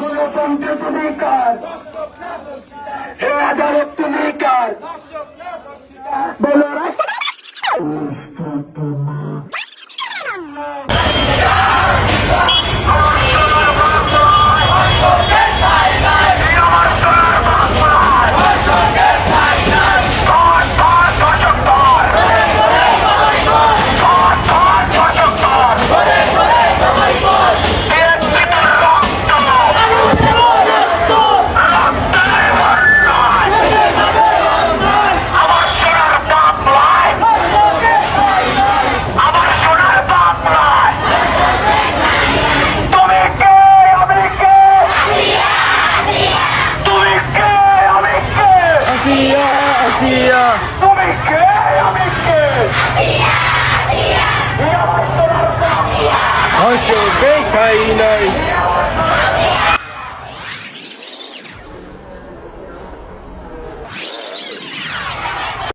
গণতন্ত্র তুমি কার হে আদালত তুমি কার Garcia. Não me quer, eu me quer. Garcia, Garcia. E eu vou chorar Garcia. Angel Bencaínas.